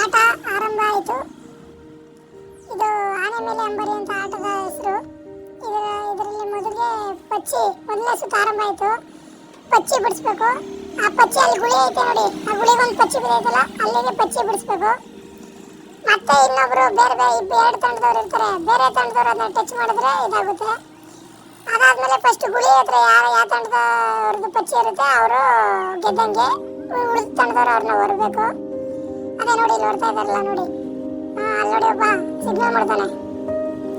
ಆಟ ಆರಂಭ ಆಯಿತು. ಇದು ಆನೆ ಮೇಲೆ ಅಂಬರಿ ಅಂತ ಆಟದ ಹೆಸರು. ಇದರ ಇದರಲ್ಲಿ ಮೊದಲಿಗೆ ಪಚ್ಚಿ ಮೊದಲನೇ ಸುತ್ತ ಆರಂಭ ಆಯಿತು. ಪಚ್ಚಿ ಬಿಡಿಸ್ಬೇಕು. ಆ ಪಚ್ಚಿ ಅಲ್ಲಿ ಗುಳಿ ಐತೆ ನೋಡಿ. ಆ ಗುಳಿಗೊಂದು ಪಚ್ಚಿ ಬಿದ್ದೈತಲ್ಲ ಅಲ್ಲಿಗೆ ಪಚ್ಚಿ ಬಿಡಿಸ್ಬೇಕು. ಮತ್ತೆ ಇನ್ನೊಬ್ರು ಬೇರೆ ಬೇರೆ ಇಬ್ಬ ಎರಡು ತಂಡದವ್ರು ಇರ್ತಾರೆ. ಬೇರೆ ತಂಡದವ್ರು ಅದನ್ನ ಟಚ್ ಮಾಡಿದ್ರೆ ಇದಾಗುತ್ತೆ. ಅದಾದ್ಮೇಲೆ ಫಸ್ಟ್ ಗುಳಿ ಹತ್ರ ಯಾರು, ಯಾವ ತಂಡದವ್ರದ್ದು ಪಚ್ಚಿ ಇರುತ್ತೆ, ಅವರು ಗೆದ್ದಂಗೆ. ಉಳಿದ ತಂಡದವ್ರು ಅವ್ರನ್ನ ಹೊರಬೇಕು? ಅದೇ ನೋಡಿ ಇಲ್ಲಿ ನೋಡ್ತಾ ಇದಾರಲ್ಲ ನೋಡಿ. ಹಾ ಅಲ್ಲಿ ನೋಡಿ ಒಬ್ಬ ಸಿಗ್ನಲ್ ಮಾಡ್ತಾನೆ.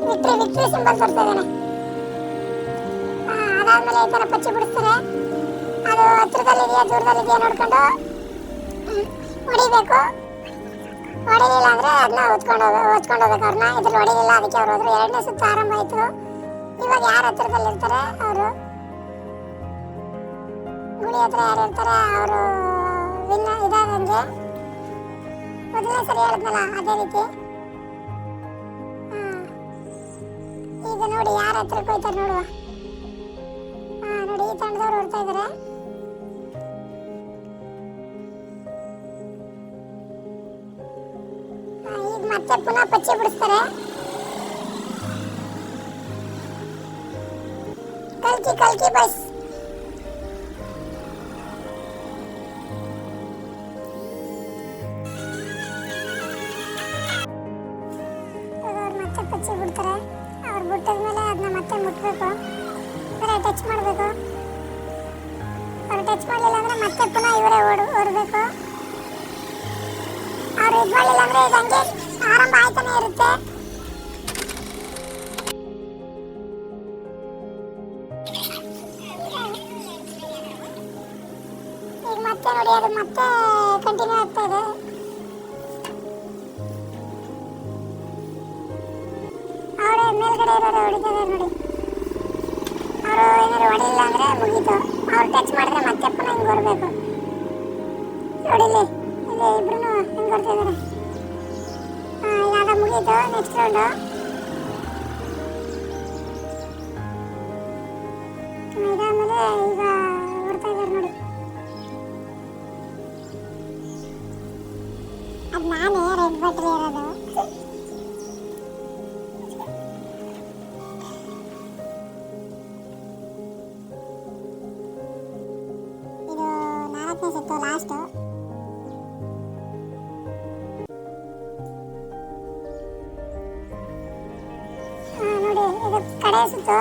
ವಿಕ್ಟ್ರಿ ವಿಕ್ಟ್ರಿ ಸಿಂಬಲ್ ತೋರಿಸ್ತಾ ಇದ್ದಾನೆ. ಅದಾದ್ಮೇಲೆ ಥರ ಪಚ್ಚಿ ಬಿಡಿಸ್ತಾರೆ ಅದು ಹತ್ರದಲ್ಲಿದೆಯಾ, ದೂರದಲ್ಲಿದೆಯಾ ನೋಡ್ಕೊಂಡು ಹೊಡಿಬೇಕು. ಹೊಡಿಲಿಲ್ಲ ಅಂದ್ರೆ ಅದನ್ನ ಹೊತ್ಕೊಂಡು ಹೋಗ, ಹೊತ್ಕೊಂಡು ಹೋಗ್ಬೇಕು ಅವ್ರನ್ನ. ಇದ್ರಲ್ಲಿ ಹೊಡಿಲಿಲ್ಲ, ಅದಕ್ಕೆ ಅವ್ರು ಹೋದ್ರು. ಎರಡನೇ ಸುತ್ತ ಆರಂಭ ಆಯ್ತು. ಇವಾಗ ಯಾರು ಹತ್ರದಲ್ಲಿ ಇರ್ತಾರೆ ಅವರು? ಗುಡಿ ಹತ್ರ ಯಾರು ಇರ್ತಾರೆ? ಅವರು ವಿನ್ ಇದಾದಂಗೆ ಮೊದಲನೇ ಸರಿ ಹೇಳಿದ್ನಲ್ಲ, ಅದೇ ರೀತಿ. ಈಗ ನೋಡಿ ಯಾರ ಹತ್ರ ಹೋಯ್ತಾರೆ ನೋಡುವ. ಹಾ, ನೋಡಿ, ಈ ತಂಡದವ್ರು ಹೊರ್ತಾ ಇದ್ದಾರೆ ಈಗ ಮತ್ತೆ ಪುನಃ ಪಚ್ಚಿ ಬಿಡಿಸ್ತಾರೆ. ಕಲ್ಕಿ ಕಲ್ಕಿ ಬಸ್ ಅವ್ರು ಮತ್ತೆ ಪಚ್ಚಿ ಬಿಡ್ತಾರೆ ಅವ್ರು ಬಿಟ್ಟಿದ ಮೇಲೆ ಅದನ್ನ ಮತ್ತೆ ಮುಟ್ಬೇಕು ಅಂದರೆ ಟಚ್ ಮಾಡಬೇಕು ಅವ್ರು ಟಚ್ ಮಾಡಲಿಲ್ಲ ಅಂದರೆ ಮತ್ತೆ ಪುನಃ ಇವರೇ ಓಡ್ ಓಡಬೇಕು ಅವ್ರು ಇದು ಮಾಡಲಿಲ್ಲ ಅಂದರೆ ಇದು ಹಂಗೆ ಆರಂಭ ಆಯ್ತಾನೆ ಇರುತ್ತೆ ಈಗ ಮತ್ತೆ ನೋಡಿ ಅದು ಮತ್ತೆ ಕಂಟಿನ್ಯೂ ಆಗ್ತಾ ಇದೆ ಇರೋರು ಹೊಡಿತಾರೆ ನೋಡಿ. ಅವರು ಏನಾದ್ರು ಹೊಡಿಲಿಲ್ಲ ಅಂದ್ರೆ ಮುಗೀತು. ಅವ್ರು ಟಚ್ ಮಾಡಿದ್ರೆ ಮತ್ತೆ ಪುನಃ ಹಿಂಗೆ ಬರಬೇಕು. ನೋಡಿಲ್ಲಿ ಇಲ್ಲಿ. ಇಬ್ರು ಹಿಂಗೆ ಬರ್ತಾ ಇದ್ದಾರೆ ಹಾಂ ಇವಾಗ ಮುಗೀತು ನೆಕ್ಸ್ಟ್ ರೌಂಡು ಇದಾದ್ಮೇಲೆ ಈಗ ಹೊಡ್ತಾ ಇದ್ದಾರೆ ನೋಡಿ. ಅದು ನಾನೇ ರೆಡ್ ಬಟ್ರಿ ನಾಲ್ಕನೇ ಇತ್ತು ಲಾಸ್ಟು ನೋಡಿ ಇದು ಕಡೆ ಸುತ್ತು.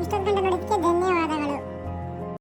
ಇಷ್ಟೊಂದು ಗಂಟೆ ನೋಡಿದ್ದಕ್ಕೆ ಧನ್ಯವಾದಗಳು.